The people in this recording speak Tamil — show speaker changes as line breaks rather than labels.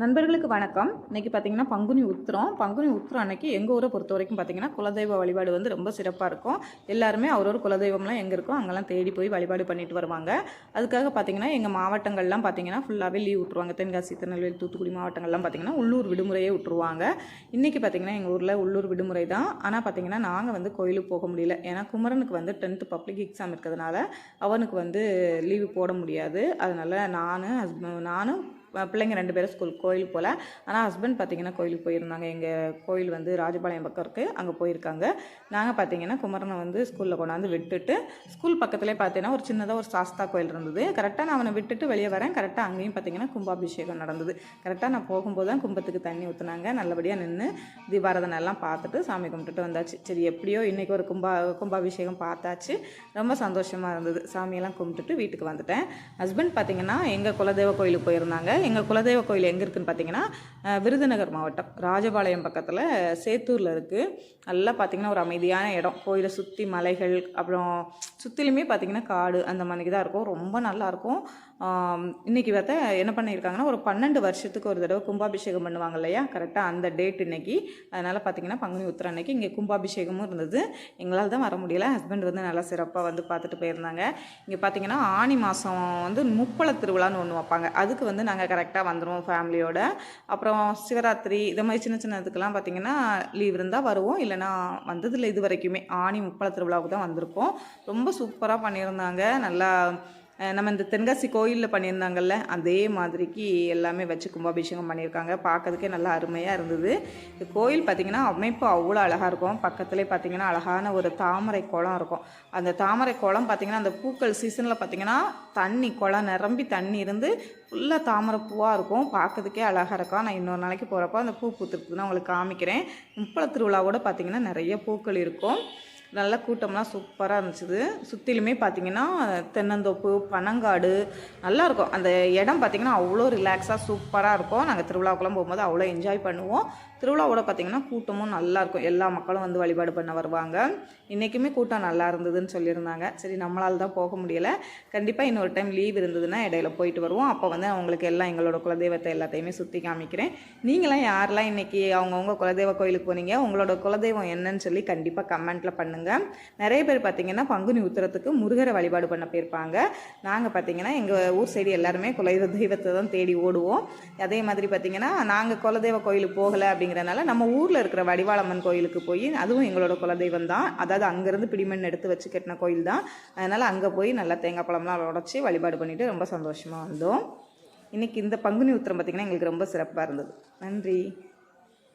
நண்பர்களுக்கு வணக்கம். இன்னைக்கு பார்த்தீங்கன்னா பங்குனி உத்திரம். பங்குனி உத்திரம் அன்னைக்கு எங்கள் ஊரை பொறுத்த வரைக்கும் பார்த்தீங்கன்னா குலதெய்வ வழிபாடு வந்து ரொம்ப சிறப்பாக இருக்கும். எல்லாருமே அவரோட குலதெய்வம்லாம் எங்கே இருக்கோ அங்கெல்லாம் தேடி போய் வழிபாடு பண்ணிட்டு வருவாங்க. அதுக்காக பார்த்தீங்கன்னா எங்கள் மாவட்டங்கள்லாம் பார்த்தீங்கன்னா ஃபுல்லாகவே லீவ் விட்ருவாங்க தென்காசி திருநெல்வேலி தூத்துக்குடி மாவட்டங்கள்லாம் பார்த்தீங்கன்னா உள்ளூர் விடுமுறையே விட்ருவாங்க இன்றைக்கி பார்த்தீங்கன்னா எங்கள் ஊரில் உள்ளூர் விடுமுறை தான். ஆனால் பார்த்தீங்கன்னா நாங்கள் வந்து கோயிலுக்கு போக முடியல. ஏன்னா குமரனுக்கு வந்து டென்த்து பப்ளிக் எக்ஸாம் இருக்கிறதுனால அவனுக்கு வந்து லீவு போட முடியாது. அதனால் நான் ஹஸ்பண்ட் நானும் பிள்ளைங்க ரெண்டு பேரும் ஸ்கூல் கோயில் போல். ஆனால் ஹஸ்பண்ட் பார்த்தீங்கன்னா கோயிலுக்கு போயிருந்தாங்க. எங்கள் கோயில் வந்து ராஜபாளையம் பக்கம் இருக்குது அங்கே போயிருக்காங்க. நாங்கள் பார்த்தீங்கன்னா குமரனை வந்து ஸ்கூலில் கொண்டாந்து விட்டுட்டு ஸ்கூல் பக்கத்துலேயே பார்த்தீங்கன்னா ஒரு சின்னதாக ஒரு சாஸ்தா கோயில் இருந்தது. கரெக்டாக நான் அவனை விட்டுட்டு வெளியே வரேன். கரெக்டாக அங்கேயும் பார்த்தீங்கன்னா கும்பாபிஷேகம் நடந்தது. கரெக்டாக நான் போகும்போது தான் கும்பத்துக்கு தண்ணி ஊற்றுனாங்க நல்லபடியாக நின்று தீபாரதனை எல்லாம் பார்த்துட்டு சாமி கும்பிட்டுட்டு வந்தாச்சு. சரி எப்படியோ இன்றைக்கி ஒரு கும்பா கும்பாபிஷேகம் பார்த்தாச்சு. ரொம்ப சந்தோஷமாக இருந்தது. சாமியெல்லாம் கும்பிட்டுட்டு வீட்டுக்கு வந்துட்டேன். ஹஸ்பண்ட் பார்த்திங்கன்னா எங்கள் குலதெய்வ கோயிலுக்கு போயிருந்தாங்க. எங்கள் குலதெய்வ கோயில் எங்கே இருக்குதுன்னு பார்த்தீங்கன்னா விருதுநகர் மாவட்டம். ராஜபாளையம் பக்கத்தில் சேத்தூரில் இருக்குது நல்லா பார்த்தீங்கன்னா ஒரு அமைதியான இடம். கோயிலை சுற்றி மலைகள் அப்புறம் சுற்றிலுமே பார்த்தீங்கன்னா காடு அந்த மாதிரி தான் இருக்கும். ரொம்ப நல்லாயிருக்கும் இன்றைக்கி பார்த்தா என்ன பண்ணியிருக்காங்கன்னா ஒரு பன்னெண்டு வருஷத்துக்கு ஒரு தடவை கும்பாபிஷேகம் பண்ணுவாங்க இல்லையா? கரெக்டாக அந்த டேட் இன்றைக்கி அதனால் பார்த்திங்கன்னா பங்குனி உத்திரம் அன்னைக்கு இங்கே கும்பாபிஷேகமும் இருந்தது. எங்களால் தான் வர முடியல. ஹஸ்பண்ட் வந்து நல்லா சிறப்பாக வந்து பார்த்துட்டு போயிருந்தாங்க. இங்கே பார்த்திங்கன்னா ஆனி மாதம் வந்து முப்பள திருவிழான்னு ஒன்று வைப்பாங்க. அதுக்கு வந்து நாங்கள் கரெக்டாக வந்துடுவோம் ஃபேமிலியோட அப்புறம் சிவராத்திரி இது மாதிரி சின்ன சின்ன இதுக்கெல்லாம் பார்த்தீங்கன்னா லீவ் இருந்தால் வருவோம். இல்லைன்னா வந்ததில்லை இது வரைக்குமே ஆனி முப்பள திருவிழாவுக்கு தான் வந்திருக்கோம். ரொம்ப சூப்பராக பண்ணியிருந்தாங்க. நல்லா நம்ம இந்த தென்காசி கோயிலில் பண்ணியிருந்தாங்கல்ல அதே மாதிரிக்கு எல்லாமே வச்சு கும்பாபிஷேகம் பண்ணியிருக்காங்க. பார்க்கறதுக்கே நல்லா அருமையாக இருந்தது. இந்த கோயில் பார்த்திங்கன்னா அமைப்பு அவ்வளோ அழகாக இருக்கும். பக்கத்துலேயே பார்த்திங்கன்னா அழகான ஒரு தாமரை குளம் இருக்கும். அந்த தாமரை குளம் பார்த்திங்கன்னா அந்த பூக்கள் சீசனில் பார்த்திங்கன்னா தண்ணி குளம் நிரம்பி தண்ணி இருந்து ஃபுல்லாக தாமரை பூவாக இருக்கும். பார்க்கறதுக்கே அழகாக இருக்கும். நான் இன்னொரு நாளைக்கு போகிறப்போ அந்த பூ பூத்துருக்குன்னு உங்களுக்கு காமிக்கிறேன். முப்பள திருவிழாவோட பார்த்திங்கன்னா நிறைய பூக்கள் இருக்கும். நல்ல கூட்டம்லாம் சூப்பராக இருந்துச்சுது. சுற்றிலுமே பார்த்தீங்கன்னா தென்னந்தோப்பு பனங்காடு நல்லா இருக்கும். அந்த இடம் பார்த்திங்கன்னா அவ்வளோ ரிலாக்ஸாக சூப்பராக இருக்கும். நாங்கள் திருவிழாவுக்குலாம் போகும்போது அவ்வளோ என்ஜாய் பண்ணுவோம். திருவிழாவோட பார்த்திங்கன்னா கூட்டமும் நல்லாயிருக்கும் எல்லா மக்களும் வந்து வழிபாடு பண்ண வருவாங்க. இன்றைக்குமே கூட்டம் நல்லா இருந்ததுன்னு சொல்லியிருந்தாங்க. சரி நம்மளால் தான் போக முடியலை. கண்டிப்பாக இன்னொரு டைம் லீவ் இருந்ததுன்னா இடையில போயிட்டு வருவோம். அப்போ வந்து அவங்களுக்கு எல்லாம் எங்களோட குலதெய்வத்தை எல்லாத்தையுமே சுற்றி காமிக்கிறேன். நீங்களாம் யாரெல்லாம் இன்றைக்கி அவங்கவுங்க குலதெய்வ கோயிலுக்கு போனீங்க? உங்களோட குலதெய்வம் என்னன்னு சொல்லி கண்டிப்பாக கமெண்ட்டில் பண்ணுங்கள் நிறைய பேர் பார்த்தீங்கன்னா பங்குனி உத்திரத்துக்கு முருகரை வழிபாடு பண்ண போயிருப்பாங்க. நாங்கள் பார்த்தீங்கன்னா எங்கள் ஊர் சைடு எல்லாருமே குலதெய்வ தெய்வத்தை தான் தேடி ஓடுவோம். அதே மாதிரி பார்த்தீங்கன்னா நாங்கள் குலதெய்வ கோயிலுக்கு போகலை அப்படிங்கிறனால நம்ம ஊரில் இருக்கிற வடிவாளம்மன் கோயிலுக்கு போய் அதுவும் எங்களோட குலதெய்வம் தான். அதாவது அங்கேருந்து பிடிமண் எடுத்து வச்சு கட்டின கோயில் தான். அதனால் அங்கே போய் நல்லா தேங்காய் பழம்லாம் உடச்சி வழிபாடு பண்ணிட்டு ரொம்ப சந்தோஷமாக வந்தோம். இன்றைக்கி இந்த பங்குனி உத்திரம் பார்த்திங்கன்னா எங்களுக்கு ரொம்ப சிறப்பாக இருந்தது. நன்றி.